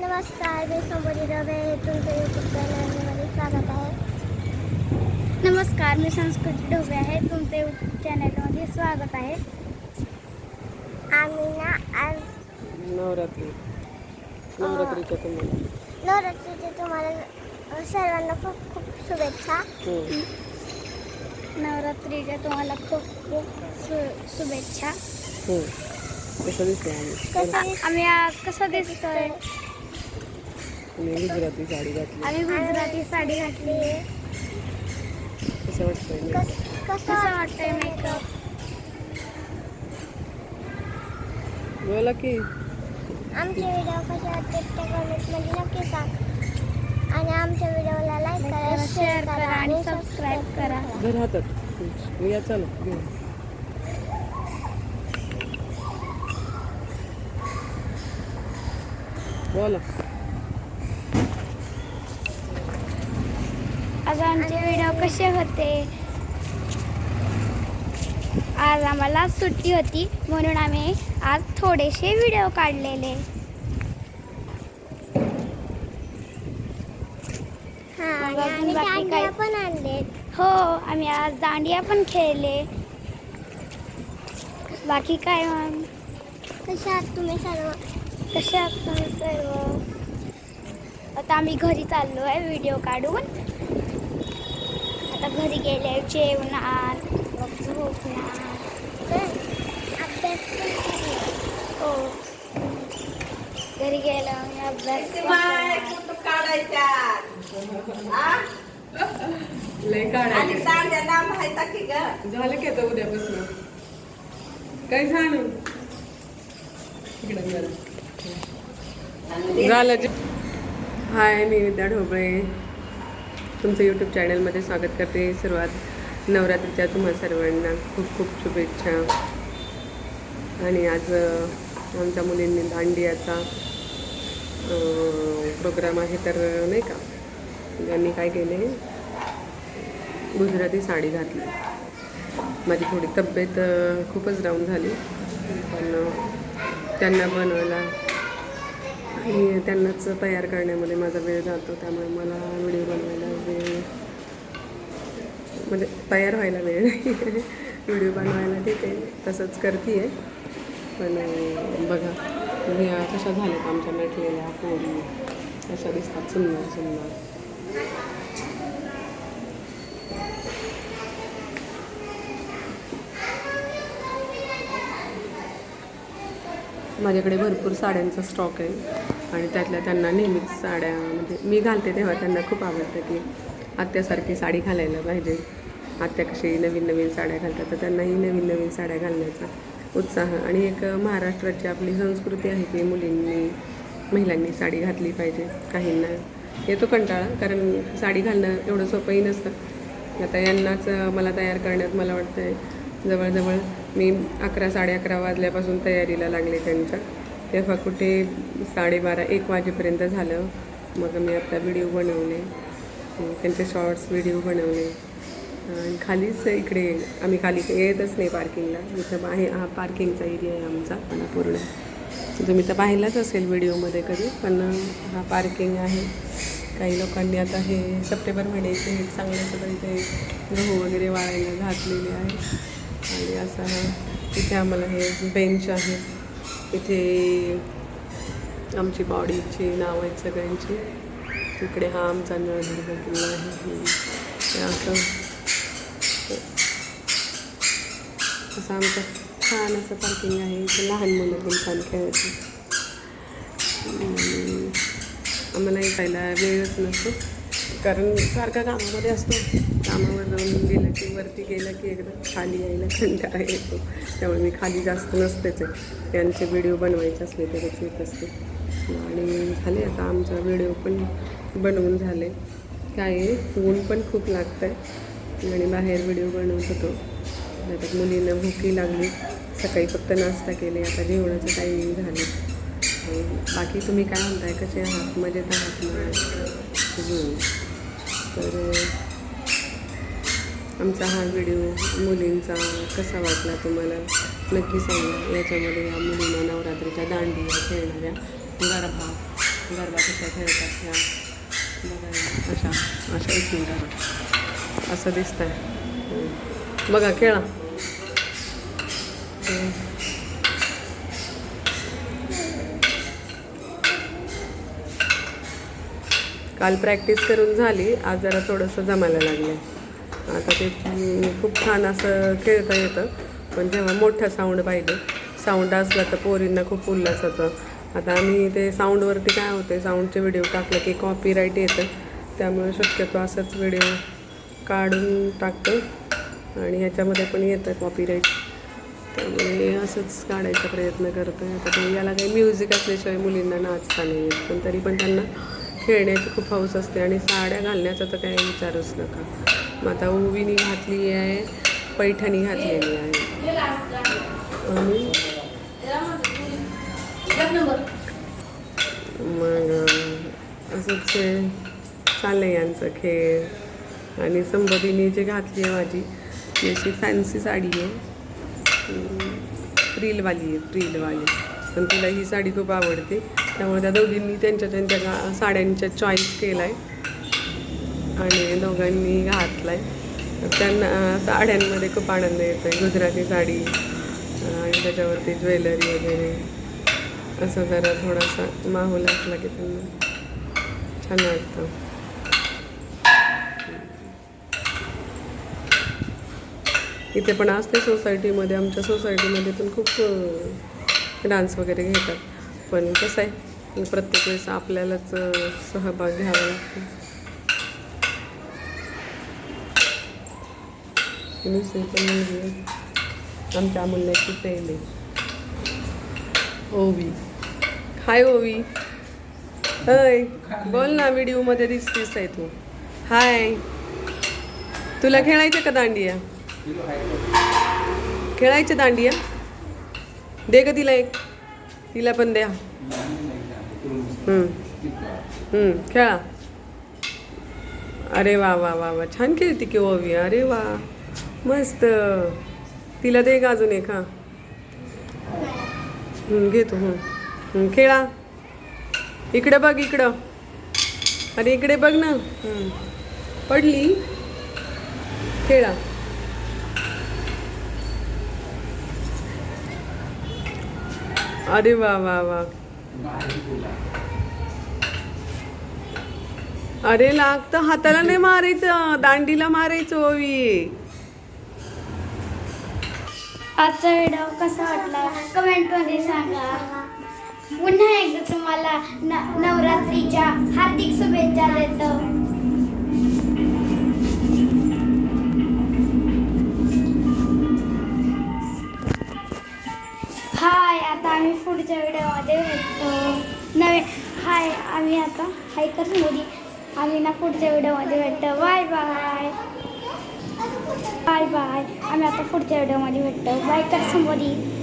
नमस्कार मी संबोधी रवे तुमचं यूट्यूब चॅनलमध्ये स्वागत आहे. नमस्कार मी संस्कृती ढोबे आहे. तुमचे यूट्यूब चॅनलमध्ये स्वागत आहे. आम्ही ना आज नवरात्री. नवरात्रीच्या तुम्हाला. नवरात्रीचे तुम्हाला सर्वांना खूप खूप शुभेच्छा. नवरात्रीच्या तुम्हाला खूप खूप शुभेच्छा. कसं दिसतंय आम्ही? कसं दिसतोय? आम्ही गुजराती साडी घातली? आम्ही गुजराती साडी घातली. कसं वाटतंय? कस- वाटतंय मेकअप बोला की. आमचे व्हिडिओ कसे वाटते ते कमेंटमध्ये नक्की सांग. आणि आमच्या व्हिडिओला लाईक करा शेअर करा आणि सबस्क्राईब करा. घर हातात. या चला घेऊ बोला. आज आमचे व्हिडिओ कसे होते? आज आम्हाला सुट्टी होती म्हणून आम्ही आज थोडेसे व्हिडिओ काढलेले. हां? पण आणले. हो आम्ही आज दांडिया पण खेळले. बाकी काय मग? कशा आहात तुम्ही सर्व? कसे आहात तुम्ही सर्व? आता आम्ही घरी चाललो आहे व्हिडिओ काढून. आता घरी गेले जेवणार मग झोपणार. अभ्यास. हो. घरी गेलो मी अभ्यास झालं की आता उद्यापासून. काय सांगू? झालं. हाय मी विद्या ढोबळे. तुमचं यूट्यूब चॅनलमध्ये स्वागत करते. सुरुवात नवरात्रीच्या तुम्हा सर्वांना खूप खूप शुभेच्छा. आणि आज आमच्या मुलींनी दांडियाचा प्रोग्राम आहे तर नाही का? त्यांनी काय केले गुजराती साडी घातली. माझी थोडी तब्येत खूपच डाऊन झाली. पण त्यांना बनवायला आणि त्यांनाच तयार करण्यामध्ये माझा वेळ जातो त्यामुळे मला व्हिडिओ बनवायला वेळ म्हणजे तयार व्हायला वेळ नाही. व्हिडिओ बनवायला ठीक आहे तसंच करते आहे पण बघा ह्या कशा झाल्यात आमच्या नटलेल्या पोरी कशा दिसतात सुंदर सुंदर. माझ्याकडे भरपूर साड्यांचा स्टॉक आहे. आणि त्यातल्या त्यांना नेहमीच साड्या म्हणजे मी घालते तेव्हा त्यांना खूप आवडतं की आत्यासारखी साडी घालायला पाहिजे. आत्या कशी नवीन नवीन साड्या घालतात तर त्यांनाही नवीन नवीन साड्या घालण्याचा उत्साह. आणि एक महाराष्ट्राची आपली संस्कृती आहे की मुलींनी महिलांनी साडी घातली पाहिजे काहींना येतो कंटाळा कारण साडी घालणं एवढं सोपंही नसतं. आता यांनाच मला तयार करण्यात मला वाटतं आहे जवळजवळ मी अकरा साडे अकरा वाजल्यापासून तयारीला लागले त्यांच्या. तेव्हा कुठे साडेबारा एक वाजेपर्यंत झालं. मग मी आता व्हिडिओ बनवले. त्यांचे शॉर्ट्स व्हिडिओ बनवले. आणि खालीच इकडे आम्ही खाली येतच नाही पार्किंगला इथं आहे हा पार्किंगचा एरिया आहे आमचा पण पूर्ण तुम्ही तर पाहिलाच असेल व्हिडिओमध्ये कधी पण हा पार्किंग आहे. काही लोकांनी आता हे सप्टेंबर महिन्याचे हे चांगले सगळे ते गहू वगैरे वाळायला घातलेले आहे आणि असं हा इथे आम्हाला हे बेंच आहे. इथे आमची बॉडीची नाव आहेत सगळ्यांची. इकडे हा आमचा नळदुर्ग किल्ला आहे. ते असं. असं आमचं छान असं पार्किंग आहे. इथे लहान मुलं पण छान खेळायची आम्हाला ऐकायला वेळच नसतो. कारण सारखा कामामध्ये असतो. कामावर जाऊन गेलं की वरती गेलं की एकदम खाली यायला कंटाळा येतो त्यामुळे मी खाली जास्त नसतेच आहे. त्यांचे व्हिडिओ बनवायचे असले तरच येत असते. आणि झाले आता आमचा व्हिडिओ पण बनवून झाले. काय ऊन पण खूप लागतं आहे आणि बाहेर व्हिडिओ बनवत होतो. आता मुलींना भूकही लागली. सकाळी फक्त नाश्ता केले आता जेवणाचं टायमिंग झाले. बाकी तुम्ही काय म्हणताय कसे आहात? मजेत आहात? तर आमचा हा व्हिडिओ मुलींचा कसा वाटला तुम्हाला? नक्की सांगा. याच्यामध्ये या मुलींना नवरात्रीच्या दांडिया खेळणाऱ्या गरबा गरबा कशा खेळतात ह्या बघा अशा अशा एक मिनटं असं दिसतंय. आहे बघा खेळा. काल प्रॅक्टिस करून झाली. आज जरा थोडंसं जमायला लागलं आता ते खूप छान असं खेळता येतं. पण जेव्हा मोठा साऊंड पाहिजे साऊंड असला तर पोरींना खूप उल्हास होतं. आता आम्ही ते साऊंडवरती काय होते साऊंडचे व्हिडिओ टाकले की कॉपीराईट येतं. त्यामुळे शक्यतो असंच व्हिडिओ काढून टाकतो. आणि ह्याच्यामध्ये पण येतं कॉपीराईट त्यामुळे असंच काढायचा प्रयत्न करतो. आहे आता ते याला काही म्युझिक असल्याशिवाय मुलींना नाचता नाही येत. पण तरी पण त्यांना खेळण्याची खूप हौस असते. आणि साड्या घालण्याचा तर काही विचारच नका. मग आता उभीनी घातली आहे पैठणी घातलेली आहे. आणि मग असंच चाललं आहे यांचं खेळ. आणि संबोधीने जे घातली आहे माझी ती अशी फॅन्सी साडी आहे. फ्रीलवाली आहे फ्रीलवाली पण तिला ही साडी खूप आवडते. त्यामुळे त्या दोघींनी त्यांच्या त्यांच्या गा साड्यांच्या चॉईस केला आहे आणि दोघांनी घातला आहे त्यांना साड्यांमध्ये खूप आनंद येतो आहे गुजराती साडी आणि त्याच्यावरती ज्वेलरी वगैरे. असं जरा थोडासा माहोल असला की त्यांना छान वाटतं. इथे पण असते सोसायटीमध्ये आमच्या सोसायटीमध्ये पण खूप डान्स वगैरे घेतात. पण कसं आहे प्रत्येक वेळेस आपल्यालाच सहभाग घ्यावा लागतो. दुसरी पण मुलगी आहे. आमच्या अमूल्याची फ्रेंड आहे. ओवी. हाय ओवी. हय. बोल ना व्हिडिओमध्ये दिसतीस आहे तू. हाय. तुला खेळायचं का दांडिया? खेळायचं दांडिया? दे ग तिला एक. तिला पण द्या. हम्म. हम्म, खेळा. अरे वा वा वा वा. छान खेळते की ओवी. अरे वा. मस्त. तिला दे का अजून एक हा. घेतो खेळा. इकडे बघ इकडं. अरे इकडे बघ ना. पडली. खेळा. अरे वा वा वा. अरे लागतं हाताला नाही मारायचं. दांडीला मारायचं ओवी. आजचा व्हिडिओ कसा वाटला? कमेंटमध्ये सांगा. पुन्हा एकदा तुम्हाला न नवरात्रीच्या हार्दिक शुभेच्छा देतो. हाय आता आम्ही पुढच्या व्हिडिओमध्ये भेटतो. नवे हाय आम्ही आता हाय कर मोदी. आम्ही ना पुढच्या व्हिडिओमध्ये भेटतो. Bye bye. Bye bye. I'm at the food theater you hit the bike somebody.